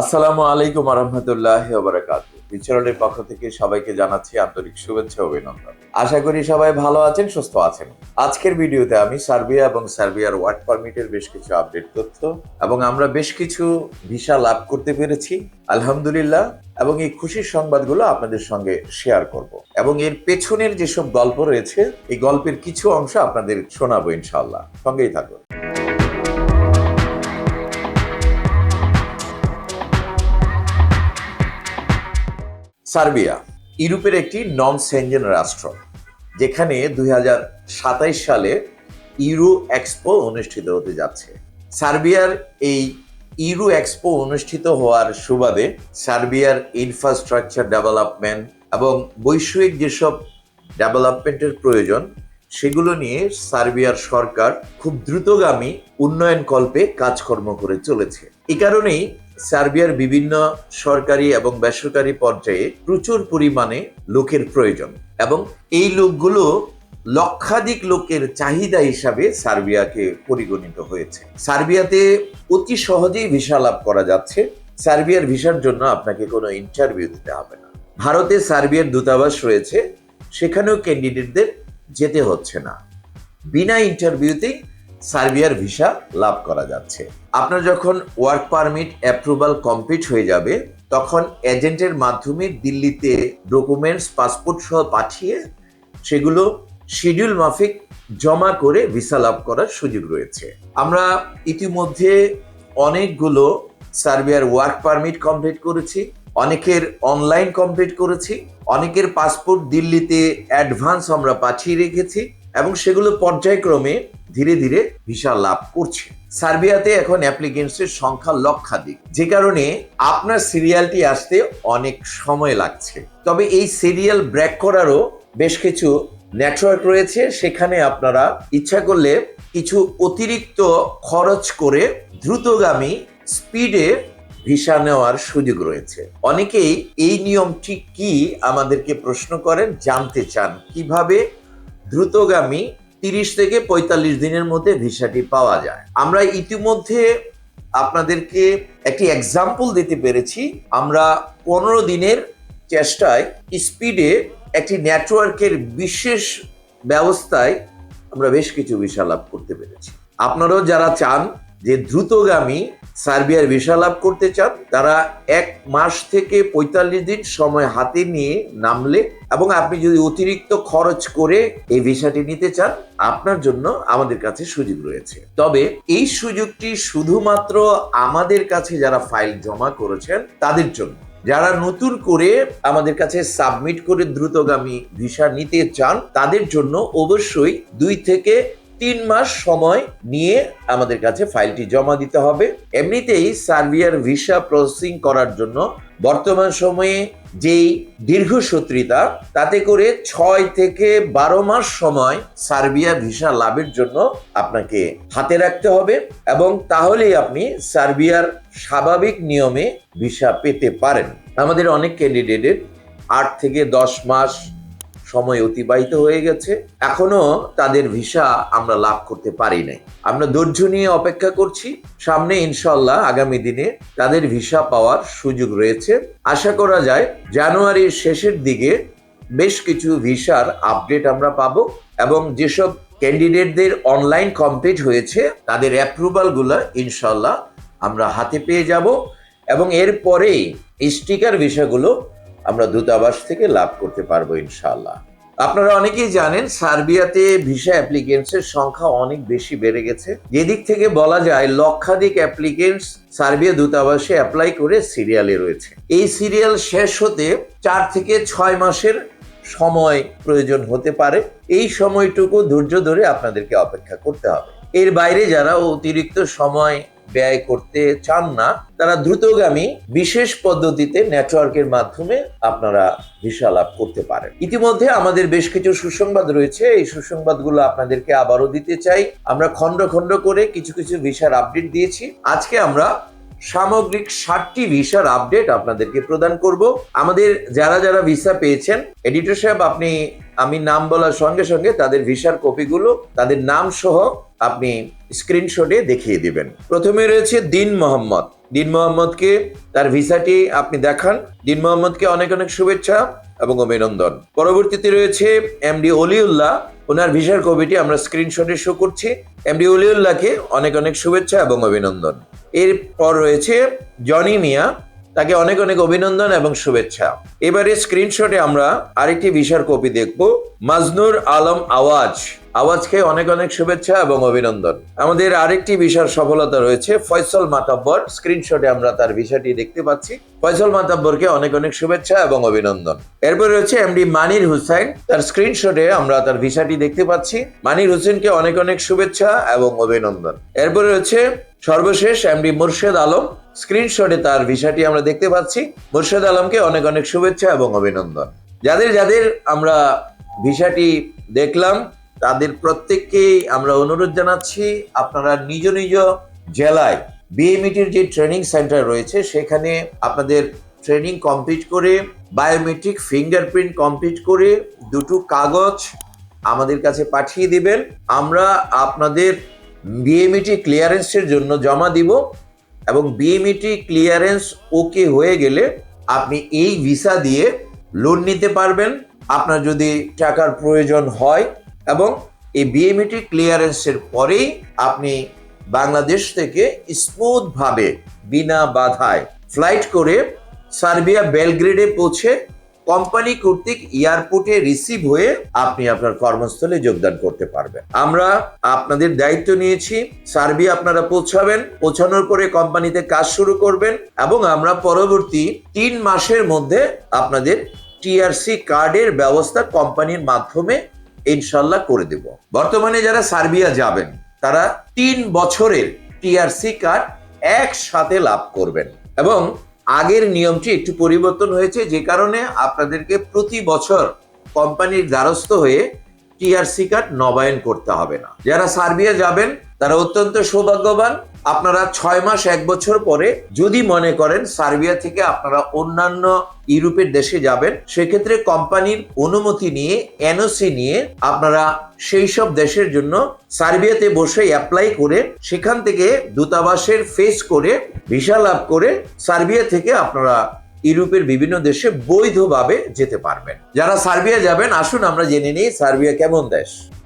আসসালামু আলাইকুম আরহামতুল্লাহ বারাকাত। বিচরণের পক্ষ থেকে সবাইকে জানাচ্ছি আন্তরিক শুভেচ্ছা অভিনন্দন। আশা করি সবাই ভালো আছেন, সুস্থ আছেন। আজকের ভিডিওতে আমি সার্বিয়া এবং সার্বিয়ার ওয়ার্ক পারমিটের বেশ কিছু আপডেট তথ্য এবং আমরা বেশ কিছু ভিসা লাভ করতে পেরেছি, আলহামদুলিল্লাহ, এবং এই খুশির সংবাদগুলো আপনাদের সঙ্গে শেয়ার করব। এবং এর পেছনের যেসব গল্প রয়েছে, এই গল্পের কিছু অংশ আপনাদের শোনাবো ইনশাল্লাহ সঙ্গেই থাকুন। সার্বিয়া, ইউরোপের একটি নন সেঞ্জেন রাষ্ট্র, যেখানে দুই সালে ইউরো এক্সপো অনুষ্ঠিত হতে যাচ্ছে। সার্বিয়ার এই ইউরো এক্সপো অনুষ্ঠিত হওয়ার সুবাদে সার্বিয়ার ইনফ্রাস্ট্রাকচার ডেভেলপমেন্ট এবং বৈষয়িক যেসব ডেভেলপমেন্টের প্রয়োজন, সেগুলো নিয়ে সার্বিয়ার সরকার খুব দ্রুতগামী উন্নয়ন কল্পে কাজকর্ম করে চলেছে। এ কারণেই সার্বিয়ার বিভিন্ন সরকারি এবং বেসরকারি পর্যায়ে প্রচুর পরিমাণে লোকের প্রয়োজন এবং এই লোকগুলো লক্ষাধিক লোকের চাহিদা হিসাবে সার্বিয়াকে পরিগণিত হয়েছে। সার্বিয়াতে অতি সহজেই ভিসা লাভ করা যাচ্ছে। সার্বিয়ার ভিসার জন্য আপনাকে কোনো ইন্টারভিউ দিতে হবে না। ভারতে সার্বিয়ার দূতাবাস রয়েছে, সেখানেও ক্যান্ডিডেটদের যেতে হচ্ছে না। বিনা ইন্টারভিউতেই সার্বিয়ার ভিসা লাভ করা যাচ্ছে। আপনার যখন ওয়ার্ক পারমিট অ্যাপ্রুভাল কমপ্লিট হয়ে যাবে, তখন এজেন্টের মাধ্যমে দিল্লিতে ডকুমেন্টস, পাসপোর্ট সহ পাঠিয়ে সেগুলো শিডিউল মাফিক জমা করে ভিসা লাভ করার সুযোগ রয়েছে। আমরা ইতিমধ্যে অনেকগুলো সার্বিয়ার ওয়ার্ক পারমিট কমপ্লিট করেছি, অনেকের অনলাইন কমপ্লিট করেছি, অনেকের পাসপোর্ট দিল্লিতে অ্যাডভান্স আমরা পাঠিয়ে রেখেছি। এবং সেগুলো পর্যায়ক্রমে ধীরে ধীরে ভিসা লাভ করছে। সার্বিয়াতে এখন অ্যাপ্লিকেন্টসের সংখ্যা লক্ষাধিক। যে কারণে আপনার সিরিয়ালটি আসতে অনেক সময় লাগছে। তবে এই সিরিয়াল ব্রেক করারও বেশ কিছু নেটওয়ার্ক রয়েছে। সেখানে আপনারা ইচ্ছা করলে কিছু অতিরিক্ত খরচ করে দ্রুতগামী স্পিডে ভিসা নেওয়ার সুযোগ রয়েছে। অনেকেই এই নিয়মটি কি আমাদেরকে প্রশ্ন করেন, জানতে চান কীভাবে দ্রুতগামী তিরিশ থেকে পঁয়তাল্লিশ দিনের মধ্যে ভিসাটি পাওয়া যায়। আমরা ইতিমধ্যে আপনাদেরকে একটি এক্সাম্পল দিতে পেরেছি। আমরা পনেরো দিনের চেষ্টায় স্পিডে একটি নেটওয়ার্কের বিশেষ ব্যবস্থায় আমরা বেশ কিছু ভিসা লাভ করতে পেরেছি। আপনারাও যারা চান যে দ্রুতগামী সার্বিয়ার ভিসা লাভ করতে চান, তারা এক মাস থেকে পঁয়তাল্লিশ দিন সময় হাতে নিয়ে নামলে এবং আপনি যদি অতিরিক্ত খরচ করে এই ভিসাটি নিতে চান, আপনার জন্য আমাদের কাছে সুযোগ রয়েছে। তবে এই সুযোগটি শুধুমাত্র আমাদের কাছে যারা ফাইল জমা করেছেন, তাদের জন্য। যারা নতুন করে আমাদের কাছে সাবমিট করে দ্রুতগামী ভিসা নিতে চান, তাদের জন্য অবশ্যই দুই থেকে তিন মাস সময় নিয়ে আমাদের কাছে ফাইলটি জমা দিতে হবে। এমনিতেই সার্বিয়ার ভিসা প্রসেসিং করার জন্য বর্তমান সময়ে যেই দীর্ঘসূত্রিতা তাতে করে ছয় থেকে বারো মাস সময় সার্বিয়া ভিসা লাভের জন্য আপনাকে হাতে রাখতে হবে এবং তাহলেই আপনি সার্বিয়ার স্বাভাবিক নিয়মে ভিসা পেতে পারেন। আমাদের অনেক ক্যান্ডিডেটের আট থেকে দশ মাস সময় অতিবাহিত হয়ে গেছে। এখনও তাদের ভিসা আমরা লাভ করতে পারি নাই। আমরা ধৈর্য নিয়ে অপেক্ষা করছি। সামনে ইনশাল্লাহ আগামী দিনে তাদের ভিসা পাওয়ার সুযোগ রয়েছে। আশা করা যায় জানুয়ারির শেষের দিকে বেশ কিছু ভিসার আপডেট আমরা পাবো এবং যেসব ক্যান্ডিডেটদের অনলাইন কমপ্লিট হয়েছে, তাদের অ্যাপ্রুভালগুলো ইনশাল্লাহ আমরা হাতে পেয়ে যাব এবং এরপরেই স্টিকার ভিসাগুলো আমরা দূতাবাস থেকে লাভ করতে পারব ইনশাল্লাহ আপনারা অনেকেই জানেন, সার্বিয়াতে ভিসা অ্যাপ্লিকেন্টসের সংখ্যা অনেক বেশি বেড়ে গেছে। যেদিক থেকে বলা যায়, লক্ষাধিক অ্যাপ্লিকেন্টস সার্বিয়া দূতাবাসে অ্যাপ্লাই করে সিরিয়ালে রয়েছে। এই সিরিয়াল শেষ হতে চার থেকে ছয় মাসের সময় প্রয়োজন হতে পারে। এই সময়টুকু ধৈর্য ধরে আপনাদেরকে অপেক্ষা করতে হবে। এর বাইরে যারা অতিরিক্ত সময় ব্যয় করতে চান না, তারা দ্রুতগামী বিশেষ পদ্ধতিতে নেটওয়ার্কের মাধ্যমে আপনারা ভিসা লাভ করতে পারেন। ইতিমধ্যে আমাদের বেশ কিছু সুসংবাদ রয়েছে, এই সুসংবাদগুলো আপনাদেরকে আবারও দিতে চাই। আমরা খণ্ড খণ্ড করে কিছু কিছু ভিসার আপডেট দিয়েছি। আজকে আমরা সামগ্রিক ষাটটি ভিসার আপডেট আপনাদেরকে প্রদান করব। আমাদের যারা যারা ভিসা পেয়েছেন এডিটর সাহেব, আপনি, আমি নাম বলার সঙ্গে সঙ্গে তাদের ভিসার কপিগুলো, তাদের নাম সহ আপনি স্ক্রিনশটে দেখিয়ে দিবেন। প্রথমে রয়েছে দিন মোহাম্মদ। দিন মোহাম্মদকে তার ভিসাটি আপনি দেখান। দিন মোহাম্মদকে অনেক অনেক শুভেচ্ছা এবং অভিনন্দন। পরবর্তীতে রয়েছে এমডি অলিউল্লাহ। ওনার ভিসার কপিটি আমরা স্ক্রিনশটে শো করছি। এমডি অলিউল্লাহকে অনেক অনেক শুভেচ্ছা এবং অভিনন্দন। এরপর রয়েছে জনি মিয়া। তাকে অনেক অনেক অভিনন্দন এবং শুভেচ্ছা। এবারে স্ক্রিনশটে আমরা আরেকটি ভিসার কপি দেখব। মাজনুর আলম আওয়াজ। আওয়াজকে অনেক অনেক শুভেচ্ছা এবং অভিনন্দন। আমাদের আরেকটি ভিসার সফলতা রয়েছে, ফয়সল মাতাব্বর। স্ক্রিনশটে আমরা তার ভিসাটি দেখতে পাচ্ছি। ফয়সল মাতাব্বরকে অনেক অনেক শুভেচ্ছা এবং অভিনন্দন। এরপর রয়েছে এমডি মানির হুসাইন। তার স্ক্রিনশটে আমরা তার ভিসাটি দেখতে পাচ্ছি। মানির হোসেনকে অনেক অনেক শুভেচ্ছা এবং অভিনন্দন। এরপর রয়েছে সর্বশেষ এমডি মুর্শেদ আলম। স্ক্রিনশটে তার ভিসাটি আমরা দেখতে পাচ্ছি। মুর্শেদ আলমকে অনেক অনেক শুভেচ্ছা এবং অভিনন্দন। যাদের যাদের আমরা ভিসাটি দেখলাম তাদের প্রত্যেককেই আমরা অনুরোধ জানাচ্ছি, আপনারা নিজ নিজ জেলায় বিএমইটির যে ট্রেনিং সেন্টার রয়েছে, সেখানে আপনাদের ট্রেনিং কমপ্লিট করে বায়োমেট্রিক ফিঙ্গারপ্রিন্ট কমপ্লিট করে দুটো কাগজ আমাদের কাছে পাঠিয়ে দিবেন। আমরা আপনাদের বিএমইটি ক্লিয়ারেন্সের জন্য জমা দিব এবং বিএমইটি ক্লিয়ারেন্স ওকে হয়ে গেলে আপনি এই ভিসা দিয়ে লোন নিতে পারবেন। আপনার যদি টাকার প্রয়োজন হয় এবং এই বিএমইটি ক্লিয়ারেন্সের পরেই আপনি বাংলাদেশ থেকে স্মুথভাবে, বিনা বাধায় ফ্লাইট করে সার্বিয়া বেলগ্রেডে পৌঁছে কোম্পানি কর্তৃক এয়ারপোর্টে রিসিভ হয়ে আপনি আপনার কর্মস্থলে যোগদান করতে পারবেন। আমরা আপনাদের দায়িত্ব নিয়েছি, সার্বিয়া আপনারা পৌঁছাবেন, পৌঁছানোর পরে কোম্পানিতে কাজ শুরু করবেন এবং আমরা পরবর্তী তিন মাসের মধ্যে আপনাদের টিআরসি কার্ডের ব্যবস্থা কোম্পানির মাধ্যমে ইনশাল্লাহ করে দেব। বর্তমানে যারা সার্বিয়া যাবেন, তারা তিন বছরের টিআরসি কার্ড একসাথে লাভ করবেন। এবং আগের নিয়মটি একটু পরিবর্তন হয়েছে, যে কারণে আপনাদেরকে প্রতি বছর কোম্পানির দ্বারস্থ হয়ে টিআরসি কার্ড নবায়ন করতে হবে না। যারা সার্বিয়া যাবেন তারা অত্যন্ত সৌভাগ্যবান। আপনারা ছয় মাস, এক বছর পরে যদি মনে করেন সার্বিয়া থেকে আপনারা অন্যান্য ইউরোপের দেশে যাবেন, সেক্ষেত্রে কোম্পানির অনুমতি নিয়ে, এনওসি নিয়ে আপনারা সেই সব দেশের জন্য সার্বিয়াতে বসে অ্যাপ্লাই করে সেখান থেকে দূতাবাসের ফেস করে ভিসা লাভ করে সার্বিয়া থেকে আপনারা ইউরোপের বিভিন্ন দেশে বৈধভাবে যেতে পারবেন। যারা সার্বিয়া যাবেন, আসুন আমরা জেনে নিই সার্বিয়া কেমন দেশ।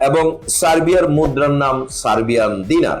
এবং সার্বিয়ার মুদ্রার নাম সার্বিয়ান দিনার।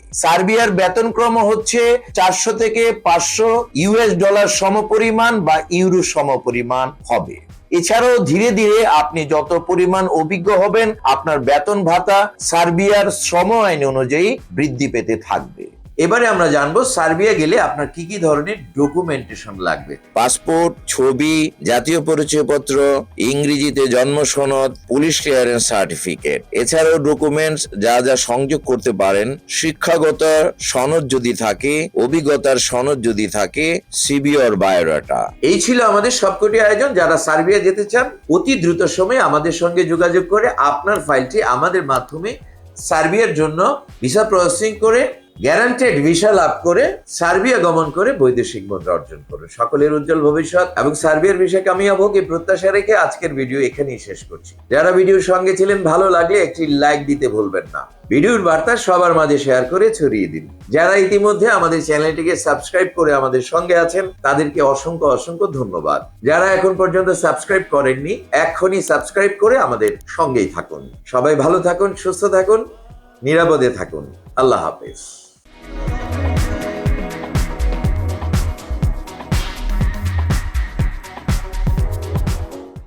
সার্বিয়ার বেতন ক্রম হচ্ছে চারশো থেকে পাঁচশো ইউএস ডলার সমপরিমাণ বা ইউরো সমপরিমাণ হবে। এছাড়াও ধীরে ধীরে আপনি যত পরিমাণ অভিজ্ঞ হবেন, আপনার বেতন ভাতা সার্বিয়ার শ্রম আইন অনুযায়ী বৃদ্ধি পেতে থাকবে। এবারে আমরা জানব সার্বিয়া গেলে আপনার কি কি ধরনের ডকুমেন্টেশন লাগবে? পাসপোর্ট ছবি জাতীয় পরিচয়পত্র ইংরেজিতে জন্ম সনদ পুলিশ ক্লিয়ারেন্স সার্টিফিকেট এছাড়াও ডকুমেন্টস যা যা সংযোগ করতে পারেন শিক্ষাগত সনদ যদি থাকে অভিজ্ঞতার সনদ যদি থাকে সিবি অর বায়োডাটা এই ছিল আমাদের সবকটি আয়োজন। যারা সার্বিয়া যেতে চান অতি দ্রুত সময়ে আমাদের সঙ্গে যোগাযোগ করে আপনার ফাইলটি আমাদের মাধ্যমে সার্বিয়ার জন্য ভিসা প্রসেসিং করে গ্যারান্টেড ভিসা লাভ করে সার্বিয়া গমন করে বৈদেশিক মুদ্রা অর্জন করুন। সকলের উজ্জ্বল ভবিষ্যৎ এবং সার্বিয়ার ভিসা কামিয়াব হোক এই প্রত্যাশা রেখে আজকের ভিডিও এখানেই শেষ করছি। যারা ভিডিওর সঙ্গে ছিলেন, ভালো লাগলে একটি লাইক দিতে ভুলবেন না। ভিডিওর বার্তা সবার মাঝে শেয়ার করে ছড়িয়ে দিন। যারা ইতিমধ্যে আমাদের চ্যানেলটিকে সাবস্ক্রাইব করে আমাদের সঙ্গে আছেন, তাদেরকে অসংখ্য অসংখ্য ধন্যবাদ। যারা এখন পর্যন্ত সাবস্ক্রাইব করেননি এক্ষুনি সাবস্ক্রাইব করে আমাদের সঙ্গেই থাকুন। সবাই ভালো থাকুন, সুস্থ থাকুন, নিরাপদে থাকুন। আল্লাহ হাফেজ।